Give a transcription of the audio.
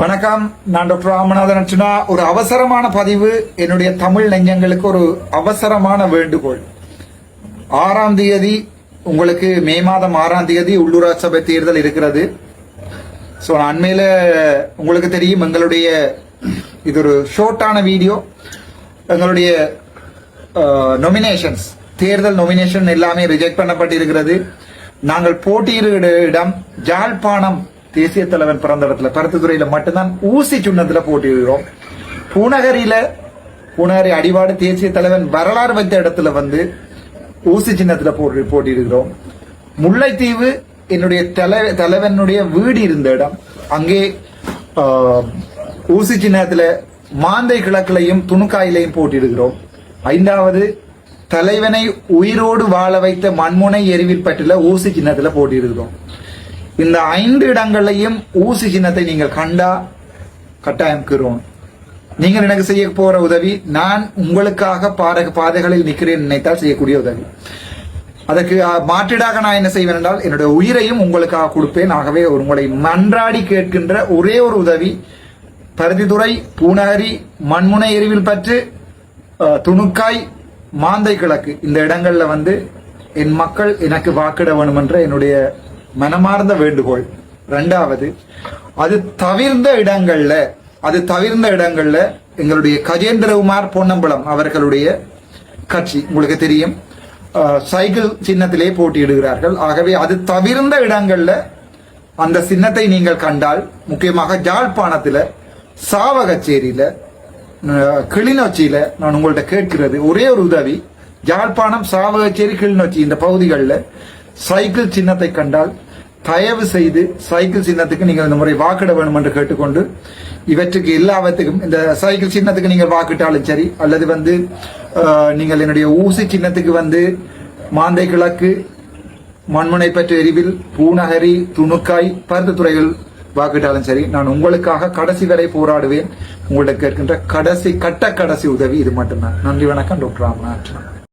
வணக்கம். நான் டாக்டர் ராமநாதன் அர்ச்சுனா ஒரு அவசரமான பதிவு. என்னுடைய தமிழ் நெஞ்சங்களுக்கு ஒரு அவசரமான வேண்டுகோள். ஆறாம் தேதி உங்களுக்கு மே மாதம் ஆறாம் தேதி உள்ளூராட்சி சபை தேர்தல் இருக்கிறது. ஸோ அண்மையில் உங்களுக்கு தெரியும் எங்களுடைய இது ஒரு ஷார்ட்டான வீடியோ எங்களுடைய நொமினேஷன்ஸ் தேர்தல் நொமினேஷன் எல்லாமே ரிஜெக்ட் பண்ணப்பட்டிருக்கிறது. நாங்கள் போட்டியிடுகிற இடம் ஜாழ்ப்பாணம் தேசிய தலைவன் பிறந்த இடத்துல பருத்துத்துறையில மட்டும்தான் ஊசி சுண்ணத்துல போட்டியிடுகிறோம் பூநகரியில பூநகரி அடிவாடு தேசிய தலைவன் வரலாறு வைத்த இடத்துல வந்து ஊசி சின்னத்துல போட்டி போட்டியிடுகிறோம். முல்லைத்தீவு என்னுடைய தலை தலைவனுடைய வீடு இருந்த இடம். அங்கே ஊசி சின்னத்துல மாந்தை கிழக்குலையும் துணுக்காயிலையும் போட்டியிடுகிறோம். ஐந்தாவது தலைவனை உயிரோடு வாழ வைத்த மண்முனை எரிவில் பற்றில ஊசி சின்னத்துல போட்டியிடுகிறோம். இந்த ஐந்து இடங்களையும் ஊசி சின்னத்தை நீங்கள் கண்டா கட்டாயம் கீறுவோம். நீங்கள் எனக்கு செய்ய போற உதவி நான் உங்களுக்காக பாத பாதைகளில் நிற்கிறேன் நினைத்தால் செய்யக்கூடிய உதவி. அதற்கு மாற்றீடாக நான் என்ன செய்வேன் என்றால் என்னுடைய உயிரையும் உங்களுக்காக கொடுப்பேன். ஆகவே ஒரு உங்களை மன்றாடி கேட்கின்ற ஒரே ஒரு உதவி பருத்தித்துறை பூநகரி மண்முனை எரிவில் பற்று துணுக்காய் மாந்தை கிழக்கு. இந்த இடங்கள்ல வந்து என் மக்கள் எனக்கு வாக்கிட வேணும் என்ற என்னுடைய மனமார்ந்த வேண்டுகோள். ரெண்டாவது அது தவிர்ந்த இடங்கள்ல அது தவிர்ந்த இடங்கள்ல எங்களுடைய கஜேந்திரகுமார் பொன்னம்பலம் அவர்களுடைய கட்சி. உங்களுக்கு தெரியும். சைக்கிள் சின்னத்திலே போட்டியிடுகிறார்கள். ஆகவே அது தவிர்ந்த இடங்கள்ல அந்த சின்னத்தை நீங்கள் கண்டால் முக்கியமாக ஜாழ்ப்பாணத்துல சாவகச்சேரியில அஹ், கிளிநொச்சியில நான் உங்கள்கிட்ட கேட்கிறது ஒரே ஒரு உதவி ஜாழ்ப்பாணம் சாவகச்சேரி கிளிநொச்சி இந்த பகுதிகளில் சைக்கிள் சின்னத்தை கண்டால் தயவு செய்து சைக்கிள் சின்னத்துக்கு நீங்கள் இந்த முறை வாக்கிட வேணும் என்று கேட்டுக்கொண்டு இவற்றுக்கு எல்லாவற்றுக்கும் இந்த சைக்கிள் சின்னத்துக்கு நீங்கள் வாக்கிட்டாலும் சரி அல்லது வந்து நீங்கள் என்னுடைய ஊசி சின்னத்துக்கு வந்து மாந்தை கிழக்கு மண்முனை பெற்ற எரிவில் பூநகரி துணுக்காய் பருத்து துறைகள் வாக்கிட்டாலும் சரி நான் உங்களுக்காக கடைசி வரை போராடுவேன். உங்களுக்கு கேட்கின்ற கடைசி கட்ட கடைசி உதவி இது மட்டும்தான். நன்றி வணக்கம் டாக்டர் ராமநாதன்.